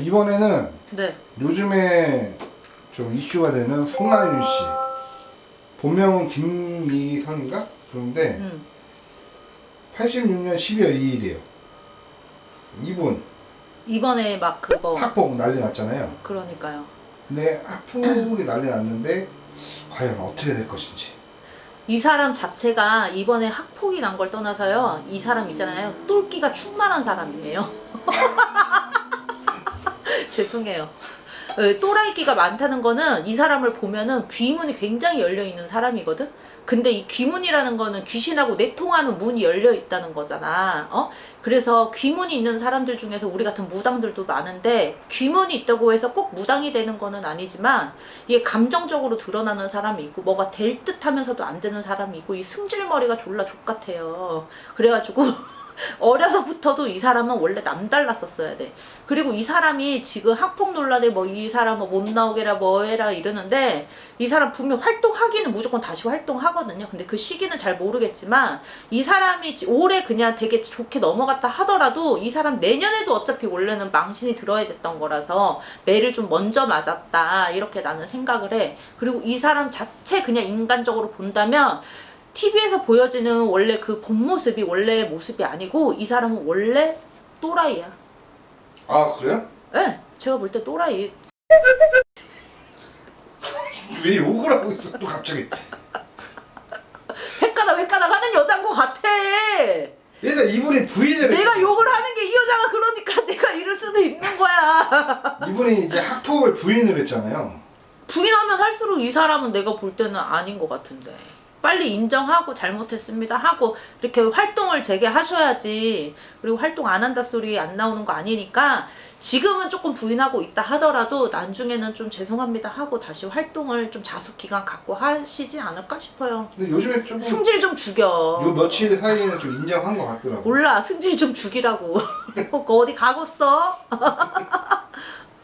이번에는 네. 요즘에 좀 이슈가 되는 송나윤 씨. 본명은 김미선인가? 그런데 음. 86년 12월 2일이에요. 이분 이번에 막 그거 학폭 난리 났잖아요. 그러니까요. 근데 학폭이 난리 났는데 과연 어떻게 될 것인지. 이 사람 자체가 이번에 학폭이 난 걸 떠나서요. 이 사람 있잖아요. 똘끼가 충만한 사람이에요. 죄송해요. 어, 또라이끼가 많다는 거는 이 사람을 보면은 귀문이 굉장히 열려 있는 사람이거든. 근데 이 귀문이라는 거는 귀신하고 내통하는 문이 열려 있다는 거잖아. 어? 그래서 귀문이 있는 사람들 중에서 우리 같은 무당들도 많은데 귀문이 있다고 해서 꼭 무당이 되는 거는 아니지만 이게 감정적으로 드러나는 사람이 있고 뭐가 될 듯 하면서도 안 되는 사람이 있고 이 승질머리가 졸라 족같아요. 그래가지고 어려서부터도 이 사람은 원래 남달랐었어야 돼. 그리고 이 사람이 지금 학폭 논란에 뭐 이 사람은 못 나오게라 뭐 해라 이러는데 이 사람 분명 활동하기는 무조건 다시 활동하거든요. 근데 그 시기는 잘 모르겠지만 이 사람이 지- 올해 그냥 되게 좋게 넘어갔다 하더라도 이 사람 내년에도 어차피 원래는 망신이 들어야 됐던 거라서 매를 좀 먼저 맞았다 이렇게 나는 생각을 해. 그리고 이 사람 자체 그냥 인간적으로 본다면 TV에서 보여지는 원래 그 본 모습이 원래 모습이 아니고 이 사람은 원래 또라이야. 아 그래요? 예, 제가 볼 때 또라이. 왜 욕을 하고 있어 또 갑자기? 헷가닥 헷가닥 하는 여잔 것 같아. 일단 이분이 부인을 내가 했어요. 욕을 하는 게 이 여자가 그러니까 내가 이럴 수도 있는 거야. 이분이 이제 학폭을 부인을 했잖아요. 부인하면 할수록 이 사람은 내가 볼 때는 아닌 것 같은데. 빨리 인정하고 잘못했습니다 하고 이렇게 활동을 재개하셔야지. 그리고 활동 안 한다 소리 안 나오는 거 아니니까 지금은 조금 부인하고 있다 하더라도 나중에는 좀 죄송합니다 하고 다시 활동을 좀 자숙 기간 갖고 하시지 않을까 싶어요. 근데 요즘에 조금 승질 좀 죽여. 요 며칠 사이에는 좀 인정한 것 같더라고. 몰라. 승질 좀 죽이라고. 어디 가겠어?